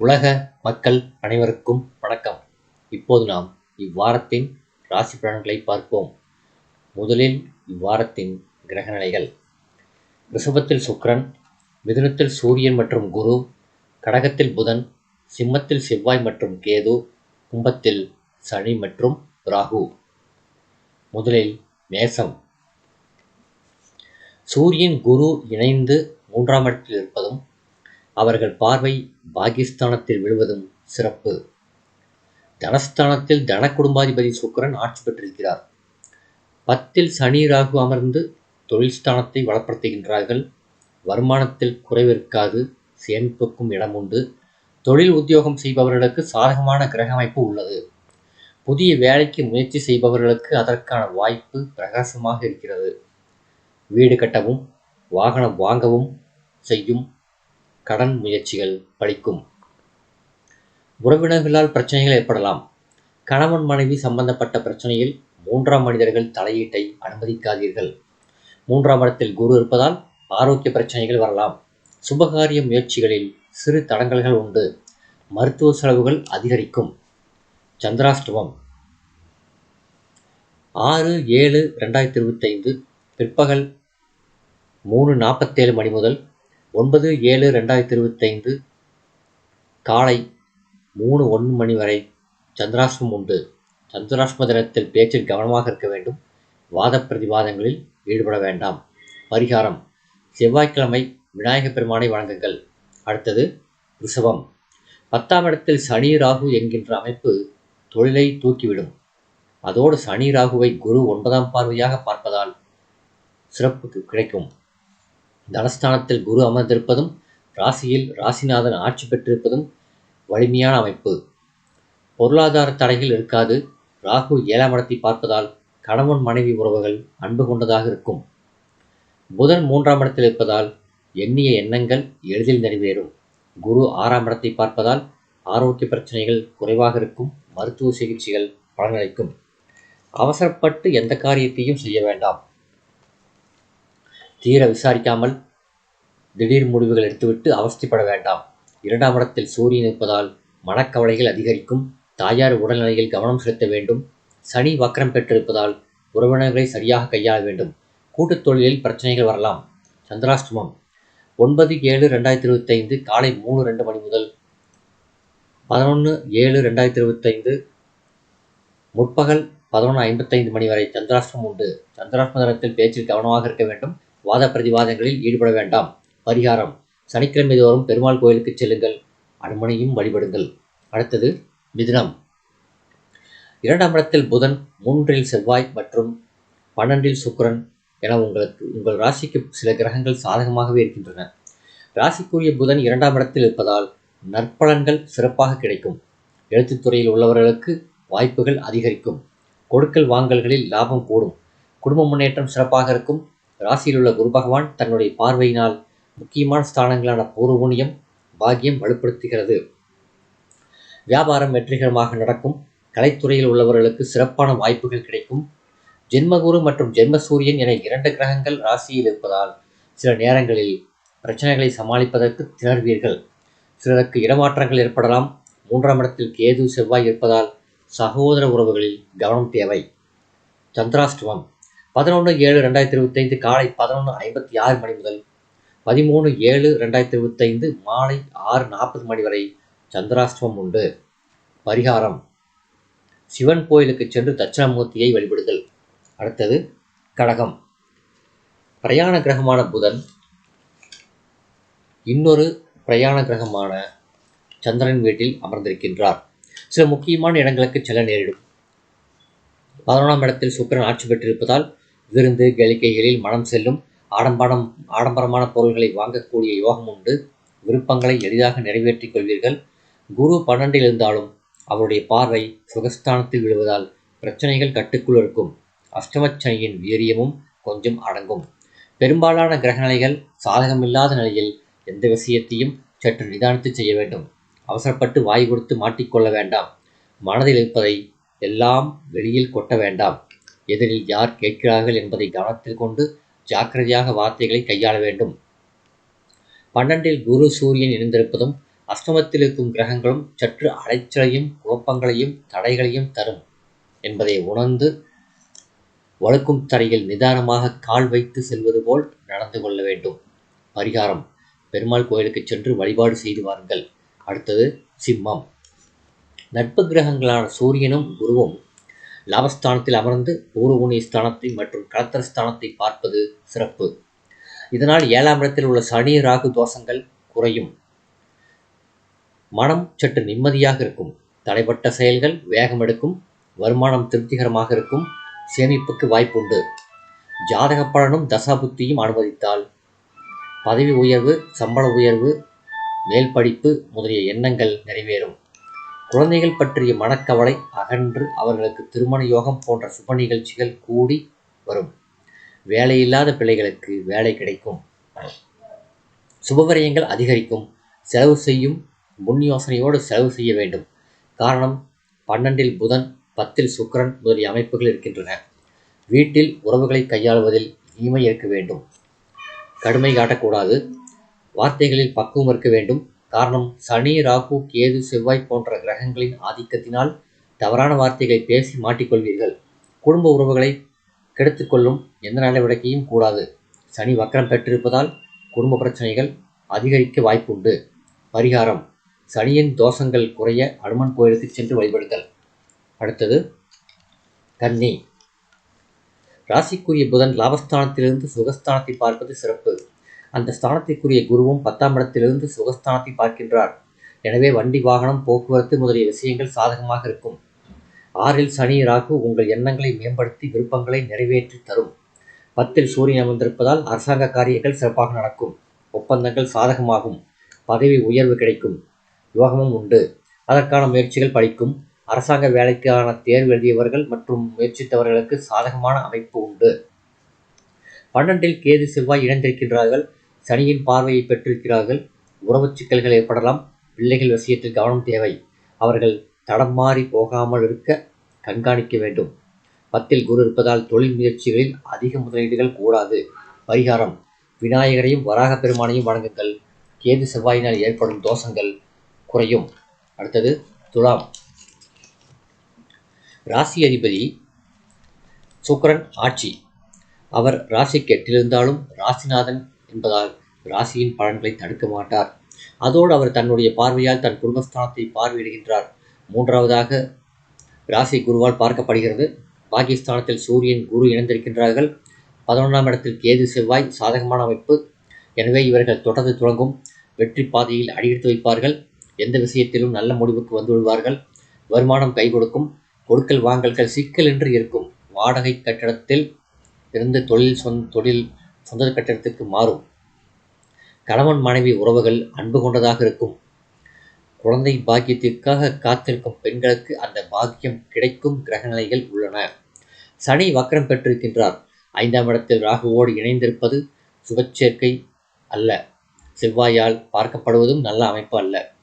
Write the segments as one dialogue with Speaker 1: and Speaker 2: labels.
Speaker 1: உலக மக்கள் அனைவருக்கும் வணக்கம். இப்போது நாம் இவ்வாரத்தின் ராசி பலன்களை பார்ப்போம். முதலில் இவ்வாரத்தின் கிரகநிலைகள் ரிஷபத்தில் சுக்ரன் மிதுனத்தில் சூரியன் மற்றும் குரு கடகத்தில் புதன் சிம்மத்தில் செவ்வாய் மற்றும் கேது கும்பத்தில் சனி மற்றும் ராகு. முதலில் மேசம். சூரியன் குரு இணைந்து மூன்றாம் இடத்தில் இருப்பதும் அவர்கள் பார்வை பாகிஸ்தானத்தில் விழுவதும் சிறப்பு. தனஸ்தானத்தில் தன குடும்பாதிபதி சுக்கரன் ஆட்சி பெற்றிருக்கிறார். பத்தில் சனி ராகு அமர்ந்து தொழில் ஸ்தானத்தை வளப்படுத்துகின்றார்கள். வருமானத்தில் குறைவிருக்காது சேமிப்புக்கும் இடம் உண்டு. தொழில் உத்தியோகம் செய்பவர்களுக்கு சாதகமான கிரக அமைப்பு உள்ளது. புதிய வேலைக்கு முயற்சி செய்பவர்களுக்கு அதற்கான வாய்ப்பு பிரகாசமாக இருக்கிறது. வீடு கட்டவும் வாகனம் வாங்கவும் செய்யும் கடன் முயற்சிகள் பலிக்கும். உறவினர்களால் பிரச்சனைகள் ஏற்படலாம். கணவன் மனைவி சம்பந்தப்பட்ட பிரச்சனையில் மூன்றாம் மனிதர்கள் தலையீட்டை அனுமதிக்காதீர்கள். மூன்றாம் இடத்தில் குரு இருப்பதால் ஆரோக்கிய பிரச்சனைகள் வரலாம். சுபகாரிய முயற்சிகளில் சிறு தடங்கல்கள் உண்டு. மருத்துவ செலவுகள் அதிகரிக்கும். சந்திராஷ்டமம். ஆறு ஏழு ரெண்டாயிரத்தி இருபத்தைந்து பிற்பகல் மூணு நாற்பத்தேழு மணி முதல் ஒன்பது ஏழு ரெண்டாயிரத்தி இருபத்தைந்து காலை மூணு ஒன்று மணி வரை சந்திராஷ்டமம் உண்டு. சந்திராஷ்டம தினத்தில் பேச்சில் கவனமாக இருக்க வேண்டும். வாத பிரதிவாதங்களில் ஈடுபட வேண்டாம். பரிகாரம். செவ்வாய்க்கிழமை விநாயகப் பெருமானை வணங்குங்கள். அடுத்தது ரிஷபம். பத்தாம் இடத்தில் சனி ராகு என்கின்ற அமைப்பு தொழிலை தூக்கிவிடும். அதோடு சனி ராகுவை குரு ஒன்பதாம் பார்வையாக பார்ப்பதால் சிறப்பு கிடைக்கும். தனஸ்தானத்தில் குரு அமர்ந்திருப்பதும் ராசியில் ராசிநாதன் ஆட்சி பெற்றிருப்பதும் வலிமையான அமைப்பு. பொருளாதார தடைகள் இருக்காது. ராகு ஏழாம் இடத்தை பார்ப்பதால் கணவன் மனைவி உறவுகள் அன்பு கொண்டதாக இருக்கும். புதன் மூன்றாம் இடத்தில் இருப்பதால் எண்ணிய எண்ணங்கள் எளிதில் நிறைவேறும். குரு ஆறாம் இடத்தை பார்ப்பதால் ஆரோக்கிய பிரச்சனைகள் குறைவாக இருக்கும். மருத்துவ சிகிச்சைகள் பலனளிக்கும். அவசரப்பட்டு எந்த காரியத்தையும் செய்ய வேண்டாம். தீர விசாரிக்காமல் திடீர் முடிவுகள் எடுத்துவிட்டு அவஸ்திப்பட வேண்டாம். இரண்டாம் இடத்தில் சூரியன் இருப்பதால் மனக்கவலைகள் அதிகரிக்கும். தாயார் உடல்நிலையில் கவனம் செலுத்த வேண்டும். சனி வக்கரம் பெற்றிருப்பதால் உறவினர்களை சரியாக கையாள வேண்டும். கூட்டுத் தொழிலில் பிரச்சனைகள் வரலாம். சந்திராஷ்டமம். ஒன்பது ஏழு ரெண்டாயிரத்தி இருபத்தைந்து காலை மூணு ரெண்டு மணி முதல் பதினொன்று ஏழு ரெண்டாயிரத்தி இருபத்தைந்து முற்பகல் பதினொன்று ஐம்பத்தைந்து மணி வரை சந்திராஷ்டிரம் உண்டு. சந்திராஷ்டம தினத்தில் பேச்சில் கவனமாக இருக்க வேண்டும். வாத பிரதிவாதங்களில் ஈடுபட வேண்டாம். பரிகாரம். சனிக்கிழமை தோறும் பெருமாள் கோயிலுக்கு செல்லுங்கள். அனுமனையும் வழிபடுங்கள். அடுத்தது மிதுனம். இரண்டாம் இடத்தில் புதன் மூன்றில் செவ்வாய் மற்றும் பன்னெண்டில் சுக்கிரன் என உங்களுக்கு உங்கள் ராசிக்கு சில கிரகங்கள் சாதகமாகவே இருக்கின்றன. ராசிக்குரிய புதன் இரண்டாம் இடத்தில் இருப்பதால் நற்பலன்கள் சிறப்பாக கிடைக்கும். எழுத்துத்துறையில் உள்ளவர்களுக்கு வாய்ப்புகள் அதிகரிக்கும். கொடுக்கல் வாங்கல்களில் லாபம் கூடும். குடும்ப முன்னேற்றம் சிறப்பாக இருக்கும். ராசியில் உள்ள குரு பகவான் தன்னுடைய பார்வையினால் முக்கியமான ஸ்தானங்களான பூர்வபுண்ணியம் பாக்கியம் வலுப்படுத்துகிறது. வியாபாரம் வெற்றிகரமாக நடக்கும். கலைத்துறையில் உள்ளவர்களுக்கு சிறப்பான வாய்ப்புகள் கிடைக்கும். ஜென்மகுரு மற்றும் ஜென்மசூரியன் என இரண்டு கிரகங்கள் ராசியில் இருப்பதால் சில நேரங்களில் பிரச்சனைகளை சமாளிப்பதற்கு திணறுவீர்கள். சிலருக்கு இடமாற்றங்கள் ஏற்படலாம். மூன்றாம் இடத்தில் கேது செவ்வாய் இருப்பதால் சகோதர உறவுகளில் கவனம் தேவை. சந்திராஷ்டமம். பதினொன்று ஏழு ரெண்டாயிரத்தி இருபத்தைந்து காலை பதினொன்று ஐம்பத்தி ஆறு மணி முதல் பதிமூணு ஏழு ரெண்டாயிரத்தி இருபத்தைந்து மாலை ஆறு நாற்பது மணி வரை சந்திராஷ்டமம் உண்டு. பரிகாரம். சிவன் கோயிலுக்கு சென்று தட்சிணாமூர்த்தியை வழிபடுதல். அடுத்தது கடகம். பிரயாண கிரகமான புதன் இன்னொரு பிரயாண கிரகமான சந்திரன் வீட்டில் அமர்ந்திருக்கின்றார். சில முக்கியமான இடங்களுக்கு செல்ல நேரிடும். பதினொன்றாம் இடத்தில் சுக்கரன் ஆட்சி பெற்றிருப்பதால் விருந்து கேளிக்கைகளில் மனம் செல்லும் ஆடம்பாடம் ஆடம்பரமான பொருள்களை வாங்கக்கூடிய யோகம் உண்டு. விருப்பங்களை எளிதாக நிறைவேற்றிக் கொள்வீர்கள். குரு பன்னெண்டில் இருந்தாலும் அவருடைய பார்வை சுகஸ்தானத்தில் விழுவதால் பிரச்சனைகள் கட்டுக்குள் இருக்கும். அஷ்டமச்சனியின் வீரியமும் கொஞ்சம் அடங்கும். பெரும்பாலான கிரகநிலைகள் சாதகமில்லாத நிலையில் எந்த விஷயத்தையும் சற்று நிதானித்து செய்ய வேண்டும். அவசரப்பட்டு வாய் கொடுத்து மாட்டிக்கொள்ள வேண்டாம். மனதில் இருப்பதை எல்லாம் வெளியில் கொட்ட வேண்டாம். எதிரில் யார் கேட்கிறார்கள் என்பதை கவனத்தில் கொண்டு ஜாக்கிரதையாக வார்த்தைகளை கையாள வேண்டும். பன்னெண்டில் குரு சூரியன் இணைந்திருப்பதும் அஷ்டமத்தில் இருக்கும் கிரகங்களும் சற்று அலைச்சலையும் குழப்பங்களையும் தடைகளையும் தரும் என்பதை உணர்ந்து வழுக்கும் தரையில் நிதானமாக கால் வைத்து செல்வது போல் நடந்து கொள்ள வேண்டும். பரிகாரம். பெருமாள் கோயிலுக்கு சென்று வழிபாடு செய்து வாருங்கள். அடுத்தது சிம்மம். நட்பு கிரகங்களான சூரியனும் குருவும் லாபஸ்தானத்தில் அமர்ந்து பூர்வகுணி ஸ்தானத்தை மற்றும் கலத்தர ஸ்தானத்தை பார்ப்பது சிறப்பு. இதனால் ஏழாம் இடத்தில் உள்ள சனி ராகு தோஷங்கள் குறையும். மனம் சற்று நிம்மதியாக இருக்கும். தடைப்பட்ட செயல்கள் வேகம் எடுக்கும். வருமானம் திருப்திகரமாக இருக்கும். சேமிப்புக்கு வாய்ப்புண்டு. ஜாதக பலனும் தசாபுத்தியும் அனுமதித்தால். பதவி உயர்வு சம்பள உயர்வு மேல் படிப்பு முதலிய எண்ணங்கள் நிறைவேறும். குழந்தைகள் பற்றிய மனக்கவலை அகன்று அவர்களுக்கு திருமண யோகம் போன்ற சுப நிகழ்ச்சிகள் கூடி வரும். வேலையில்லாத பிள்ளைகளுக்கு வேலை கிடைக்கும். சுபவரியங்கள் அதிகரிக்கும். செலவு செய்யும். முன் யோசனையோடு செலவு செய்ய வேண்டும். காரணம் பன்னெண்டில் புதன் பத்தில் சுக்கிரன் முதலிய அமைப்புகள் இருக்கின்றன. வீட்டில் உறவுகளை கையாளுவதில் இனிமை இருக்க வேண்டும். கடுமை காட்டக்கூடாது. வார்த்தைகளில் பக்குவம் இருக்க வேண்டும். காரணம் சனி ராகு கேது செவ்வாய் போன்ற கிரகங்களின் ஆதிக்கத்தினால் தவறான வார்த்தைகளை பேசி மாட்டிக்கொள்வீர்கள். குடும்ப உறவுகளை கெடுத்துக்கொள்ளும் எந்த நடவடிக்கையும் கூடாது. சனி வக்கரம் பெற்றிருப்பதால் குடும்ப பிரச்சனைகள் அதிகரிக்க வாய்ப்புண்டு. பரிகாரம் சனியின் தோஷங்கள் குறைய அனுமன் கோயிலுக்கு சென்று வழிபடுதல். அடுத்தது கன்னி. ராசிக்குரிய புதன் லாபஸ்தானத்திலிருந்து சுகஸ்தானத்தை பார்ப்பது சிறப்பு. அந்த ஸ்தானத்திற்குரிய குருவும் பத்தாம் இடத்திலிருந்து சுகஸ்தானத்தை பார்க்கின்றார். எனவே வண்டி வாகனம் போக்குவரத்து முதலிய விஷயங்கள் சாதகமாக இருக்கும். ஆறில் சனி ராகு உங்கள் எண்ணங்களை மேம்படுத்தி விருப்பங்களை நிறைவேற்றி தரும். பத்தில் சூரியன் அமர்ந்திருப்பதால் அரசாங்க காரியங்கள் சிறப்பாக நடக்கும். ஒப்பந்தங்கள் சாதகமாகும். பதவி உயர்வு கிடைக்கும். யோகமும் உண்டு. அதற்கான முயற்சிகள் படிக்கும் அரசாங்க வேலைக்கான தேர்வு எழுதியவர்கள் மற்றும் முயற்சித்தவர்களுக்கு சாதகமான அமைப்பு உண்டு. பன்னெண்டில் கேது செவ்வாய் இணைந்திருக்கின்றார்கள். சனியின் பார்வையை பெற்றிருக்கிறார்கள். உறவு சிக்கல்கள் ஏற்படலாம். பிள்ளைகள் விஷயத்தில் கவனம் தேவை. அவர்கள் தடம் மாறி போகாமல் இருக்க கண்காணிக்க வேண்டும். பத்தில் குரு இருப்பதால் தொழில் முயற்சிகளில் அதிக முதலீடுகள் கூடாது. பரிகாரம். விநாயகரையும் வராக பெருமானையும் வணங்குங்கள். கேது செவ்வாயினால் ஏற்படும் தோஷங்கள் குறையும். அடுத்தது துலாம். ராசி அதிபதி சுக்கரன் ஆட்சி. அவர் ராசிக்கு எட்டிலிருந்தாலும் ராசிநாதன் என்பதால் ராசியின் பலன்களை தடுக்க மாட்டார். அதோடு அவர் தன்னுடைய பார்வையால் தன் குடும்பஸ்தானத்தை பார்வையிடுகின்றார். மூன்றாவதாக ராசி குருவால் பார்க்கப்படுகிறது. பாகிஸ்தானத்தில் சூரியன் குரு இணைந்திருக்கின்றார்கள். பதினொன்றாம் இடத்தில் கேது செவ்வாய் சாதகமான அமைப்பு. எனவே இவர்கள் தொடர்ந்து தொடங்கும் வெற்றி பாதையில் அடியெடுத்து வைப்பார்கள். எந்த விஷயத்திலும் நல்ல முடிவுக்கு வந்து விடுவார்கள். வருமானம் கை கொடுக்கும். கொடுக்கல் வாங்கல்கள் சிக்கல் என்று இருக்கும். வாடகை கட்டடத்தில் இருந்து தொழில் சொந்த தொழில் சொந்த கட்டிடத்திற்கு மாறும். கணவன் மனைவி உறவுகள் அன்பு கொண்டதாக இருக்கும். குழந்தை பாக்கியத்திற்காக காத்திருக்கும் பெண்களுக்கு அந்த பாக்கியம் கிடைக்கும் கிரகநிலைகள் உள்ளன. சனி வக்கரம் பெற்றிருக்கின்றார் ஐந்தாம் இடத்தில் ராகுவோடு இணைந்திருப்பது சுபச்சேர்க்கை அல்ல. செவ்வாயால் பார்க்கப்படுவதும் நல்ல அமைப்பு அல்ல.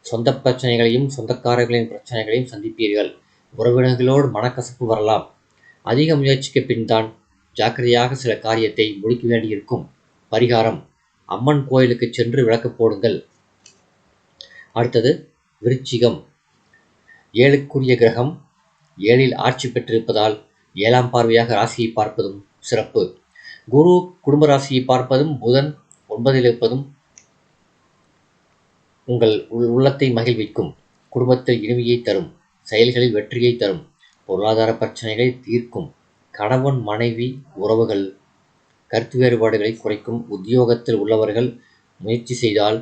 Speaker 1: சொந்த பிரச்சனைகளையும் சொந்தக்காரர்களின் பிரச்சனைகளையும் சந்திப்பீர்கள். உறவினர்களோடு மனக்கசப்பு வரலாம். அதிக முயற்சிக்கு பின் தான் ஜாக்கிரதையாக சில காரியத்தை முடிக்க வேண்டியிருக்கும். பரிகாரம் அம்மன் கோயிலுக்கு சென்று விளக்கு போடுங்கள். அடுத்தது விருச்சிகம். ஏழுக்குரிய கிரகம் ஏழில் ஆட்சி பெற்றிருப்பதால் ஏழாம் பார்வையாக ராசியை பார்ப்பதும் சிறப்பு. குரு குடும்ப ராசியை பார்ப்பதும் புதன் ஒன்பதில் இருப்பதும் உங்கள் உள்ளத்தை மகிழ்விக்கும். குடும்பத்தில் இனிமையை தரும் செயல்களில் வெற்றியை தரும் பொருளாதார பிரச்சனைகளை தீர்க்கும். கணவன் மனைவி உறவுகள் கருத்து வேறுபாடுகளை குறைக்கும் உத்தியோகத்தில் உள்ளவர்கள் முயற்சி செய்தால்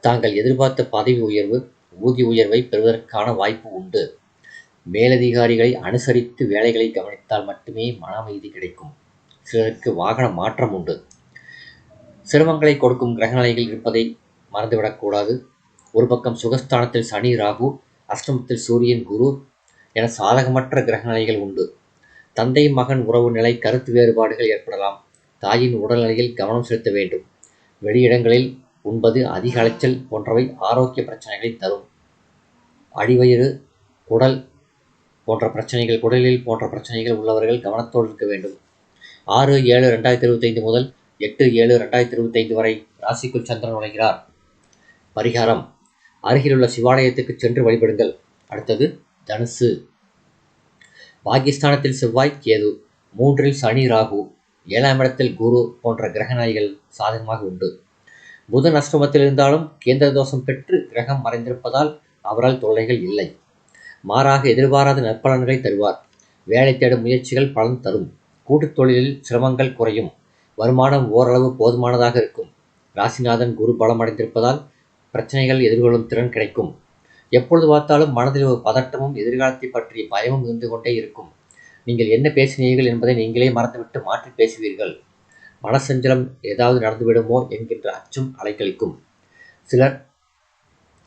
Speaker 1: தாங்கள் எதிர்பார்த்த பதவி உயர்வு ஊதிய உயர்வை பெறுவதற்கான வாய்ப்பு உண்டு. மேலதிகாரிகளை அனுசரித்து வேலைகளை கவனித்தால் மட்டுமே மன அமைதி கிடைக்கும். சிலருக்கு வாகன மாற்றம் உண்டு. சிரமங்களை கொடுக்கும் கிரகநிலைகள் இருப்பதை மறந்துவிடக்கூடாது ஒரு பக்கம் சுகஸ்தானத்தில் சனி ராகு அஷ்டமத்தில் சூரியன் குரு என சாதகமற்ற கிரகநிலைகள் உண்டு. தந்தை மகன் உறவு நிலை கருத்து வேறுபாடுகள் ஏற்படலாம். தாயின் உடல்நிலையில் கவனம் செலுத்த வேண்டும். வெளியிடங்களில் உண்பது அதிக அலைச்சல் போன்றவை ஆரோக்கிய பிரச்சனைகளை தரும். அடிவயிறு குடல் போன்ற பிரச்சனைகள் குடலில் போன்ற பிரச்சனைகள் உள்ளவர்கள் கவனத்தோடு இருக்க வேண்டும். ஆறு ஏழு ரெண்டாயிரத்தி இருபத்தைந்து முதல் எட்டு ஏழு ரெண்டாயிரத்தி இருபத்தைந்து வரை ராசிக்குள் சந்திரன் நுழைகிறார். பரிகாரம். அருகிலுள்ள சிவாலயத்துக்கு சென்று வழிபடுங்கள். அடுத்தது தனுசு. பாகிஸ்தானத்தில் செவ்வாய் கேது மூன்றில் சனி ராகு ஏழாம் இடத்தில் குரு போன்ற கிரகநாய்கள் சாதகமாக உண்டு. புதன் அஷ்டமத்தில் இருந்தாலும் கேந்திர தோஷம் பெற்று கிரகம் மறைந்திருப்பதால் அவரால் தொல்லைகள் இல்லை. மாறாக எதிர்பாராத நற்பலன்களை தருவார். வேலை தேடும் முயற்சிகள் பலன் தரும். கூட்டுத் தொழிலில் சிரமங்கள் குறையும். வருமானம் ஓரளவு போதுமானதாக இருக்கும். ராசிநாதன் குரு பலமடைந்திருப்பதால் பிரச்சனைகள் எதிர்கொள்ளும் திறன் கிடைக்கும். எப்பொழுது பார்த்தாலும் மனதில் ஒரு பதட்டமும் எதிர்காலத்தை பற்றிய பயமும் இருந்து கொண்டே இருக்கும். நீங்கள் என்ன பேசினீர்கள் என்பதை நீங்களே மறந்துவிட்டு மாற்றி பேசுவீர்கள். மனசஞ்சலம் ஏதாவது நடந்துவிடுமோ என்கின்ற அச்சம் அலைக்கழிக்கும் சிலர்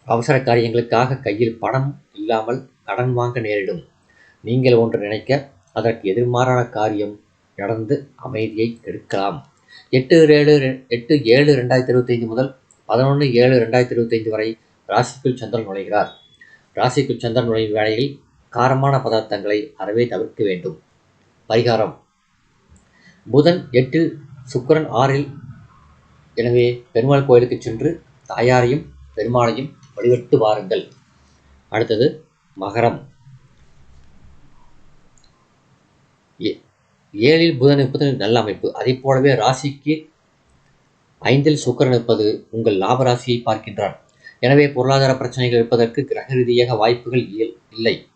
Speaker 1: அவசர காரியங்களுக்காக கையில் பணம் இல்லாமல் கடன் வாங்க நேரிடும். நீங்கள் ஒன்று நினைக்க அதற்கு எதிர்மாறான காரியம் நடந்து அமைதியை கெடுக்கலாம் எட்டு ஏழு எட்டு ஏழு ரெண்டாயிரத்தி இருபத்தைந்து முதல் பதினொன்று ஏழு ரெண்டாயிரத்தி இருபத்தைந்து வரை ராசிக்குள் சந்திரன் நுழைகிறார். ராசிக்குள் சந்திரன் நுழையும் வேளையில் காரமான பதார்த்தங்களை அறவே தவிர்க்க வேண்டும். பரிகாரம். புதன் எட்டில் சுக்கிரன் ஆறில் எனவே பெருமாள் கோயிலுக்கு சென்று தாயாரையும் பெருமாளையும் வழிபட்டு வாருங்கள். அடுத்தது மகரம். ஏ- ஏழில் புதன் இருப்பது நல்ல அமைப்பு. அதை போலவே ராசிக்கு ஐந்தில் சுக்கிரன் இருப்பது உங்கள் லாப ராசியை பார்க்கின்றான். எனவே பொருளாதார பிரச்சனைகள் இருப்பதற்கு கிரக ரீதியாக வாய்ப்புகள் இயல்- இல்லை.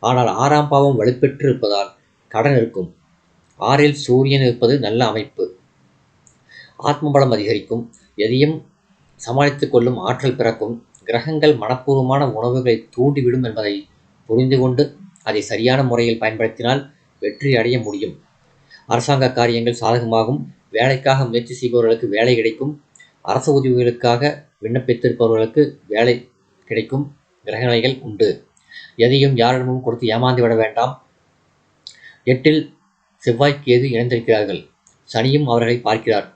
Speaker 1: ஆனால் ஆறாம் பாவம் வலுப்பெற்று இருப்பதால் கடன் இருக்கும். ஆறில் சூரியன் இருப்பது நல்ல அமைப்பு. ஆத்மபலம் அதிகரிக்கும். எதையும் சமாளித்துக் கொள்ளும் ஆற்றல் பிறக்கும். கிரகங்கள் மனப்பூர்வமான உணவுகளை தூண்டிவிடும் என்பதை புரிந்து கொண்டு அதை சரியான முறையில் பயன்படுத்தினால் வெற்றி அடைய முடியும். அரசாங்க காரியங்கள் சாதகமாகும். வேலைக்காக முயற்சி செய்பவர்களுக்கு வேலை கிடைக்கும். அரசு உதவிகளுக்காக விண்ணப்பித்திருப்பவர்களுக்கு வேலை கிடைக்கும் கிரகணைகள் உண்டு. எதையும் யாரிடமும் கொடுத்து ஏமாந்து விட வேண்டாம். எட்டில் செவ்வாய் கேது இணைந்திருக்கிறார்கள். சனியும் அவர்களை பார்க்கிறார்.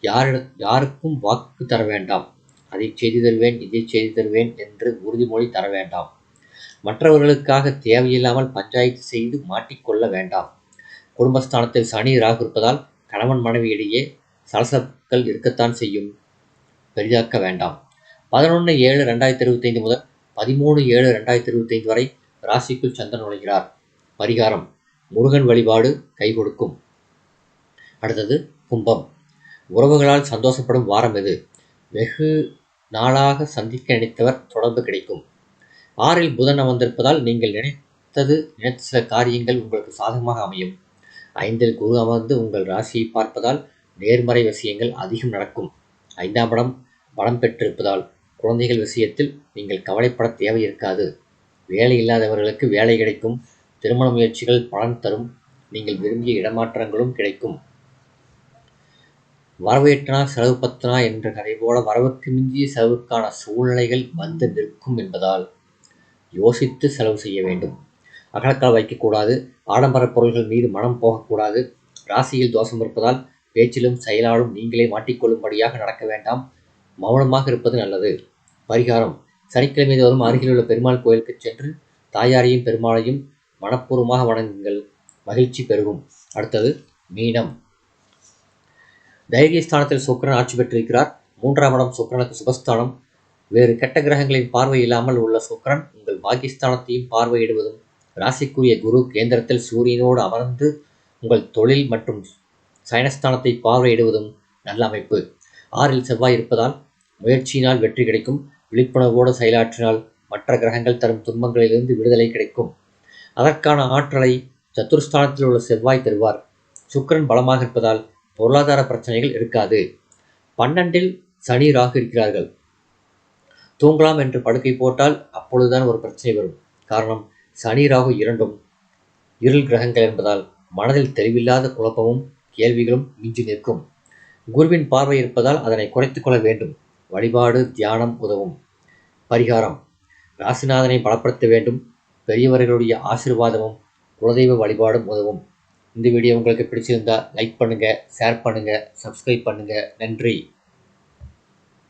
Speaker 1: யார் யாருக்கும் வாக்கு தர வேண்டாம். அதை செய்து தருவேன் இதை செய்து தருவேன் என்று உறுதிமொழி தர வேண்டாம். மற்றவர்களுக்காக தேவையில்லாமல் பஞ்சாயத்து செய்து மாட்டிக்கொள்ள வேண்டாம். குடும்பஸ்தானத்தில் சனி ராகு இருப்பதால் கணவன் மனைவியிடையே சலசலப்புகள் இருக்கத்தான் செய்யும். பெரிதாக்க வேண்டாம். பதினொன்று ஏழு ரெண்டாயிரத்தி இருபத்தைந்து முதல் பதிமூணு ஏழு ரெண்டாயிரத்தி இருபத்தைந்து வரை ராசிக்குள் சந்திரன் நுழைகிறார். பரிகாரம் முருகன் வழிபாடு கை கொடுக்கும் அடுத்தது கும்பம். உறவுகளால் சந்தோஷப்படும் வாரம் இது வெகு நாளாக சந்திக்க நினைத்தவர் தொடர்பு கிடைக்கும். ஆறில் புதன் அமர்ந்திருப்பதால் நீங்கள் நினைத்தது நினைத்த சில காரியங்கள் உங்களுக்கு சாதகமாக அமையும். ஐந்தில் குரு அமர்ந்து உங்கள் ராசியை பார்ப்பதால் நேர்மறை விஷயங்கள் அதிகம் நடக்கும். ஐந்தாம் படம் பலம் பெற்றிருப்பதால் குழந்தைகள் விஷயத்தில் நீங்கள் கவலைப்பட தேவை இருக்காது வேலை இல்லாதவர்களுக்கு வேலை கிடைக்கும். திருமண முயற்சிகள் பலன் தரும். நீங்கள் விரும்பிய இடமாற்றங்களும் கிடைக்கும். வரவு எட்டனா செலவு பத்தனா என்ற கதை போல வரவுக்கு மிஞ்சிய செலவுக்கான சூழ்நிலைகள் வந்து நிற்கும் என்பதால் யோசித்து செலவு செய்ய வேண்டும். அகலக்கால் வைக்கக்கூடாது. ஆடம்பர பொருள்கள் மீது மனம் போகக்கூடாது. ராசியில் தோஷம் இருப்பதால் பேச்சிலும் செயலாலும் நீங்களே மாட்டிக்கொள்ளும்படியாக நடக்க வேண்டாம். மௌனமாக இருப்பது நல்லது. பரிகாரம். சனிக்கிழமை தோறும் அருகிலுள்ள பெருமாள் கோயிலுக்கு சென்று தாயாரையும் பெருமாளையும் மனப்பூர்வமாக வணங்குங்கள். மகிழ்ச்சி பெருகும். அடுத்தது மீனம். தைரியஸ்தானத்தில் சுக்கரன் ஆட்சி பெற்றிருக்கிறார். மூன்றாம் இடம் சுக்கரனுக்கு சுபஸ்தானம். வேறு கெட்ட கிரகங்களின் பார்வை இல்லாமல் உள்ள சுக்கரன் உங்கள் பாகிஸ்தானத்தையும் பார்வையிடுவதும் ராசிக்குரிய குரு கேந்திரத்தில் சூரியனோடு அமர்ந்து உங்கள் தொழில் மற்றும் சயனஸ்தானத்தை பார்வையிடுவதும் நல்ல அமைப்பு. ஆறில் செவ்வாய் இருப்பதால் முயற்சியினால் வெற்றி கிடைக்கும் விழிப்புணர்வோடு செயலாற்றினால் மற்ற கிரகங்கள் தரும் துன்பங்களிலிருந்து விடுதலை கிடைக்கும். அதற்கான ஆற்றலை சத்துருஸ்தானத்தில் உள்ள செவ்வாய் தருவார். சுக்கிரன் பலமாக இருப்பதால் பொருளாதார பிரச்சனைகள் இருக்காது. பன்னெண்டில் சனி ராகு இருக்கிறார்கள். தூங்கலாம் என்று படுக்கை போட்டால் அப்பொழுதுதான் ஒரு பிரச்சனை வரும். காரணம் சனி ராகு இரண்டும் இருள் கிரகங்கள் என்பதால் மனதில் தெளிவில்லாத குழப்பமும் கேள்விகளும் மிஞ்சி நிற்கும். குருவின் பார்வை இருப்பதால் அதனை குறைத்துக் கொள்ள வேண்டும். வழிபாடு தியானம் உதவும். பரிகாரம். ராசிநாதனை பலப்படுத்த வேண்டும். பெரியவர்களுடைய ஆசீர்வாதமும் குலதெய்வ வழிபாடும் உதவும். இந்த வீடியோ உங்களுக்கு பிடிச்சிருந்தா லைக் பண்ணுங்கள் ஷேர் பண்ணுங்கள் சப்ஸ்கிரைப் பண்ணுங்கள் நன்றி.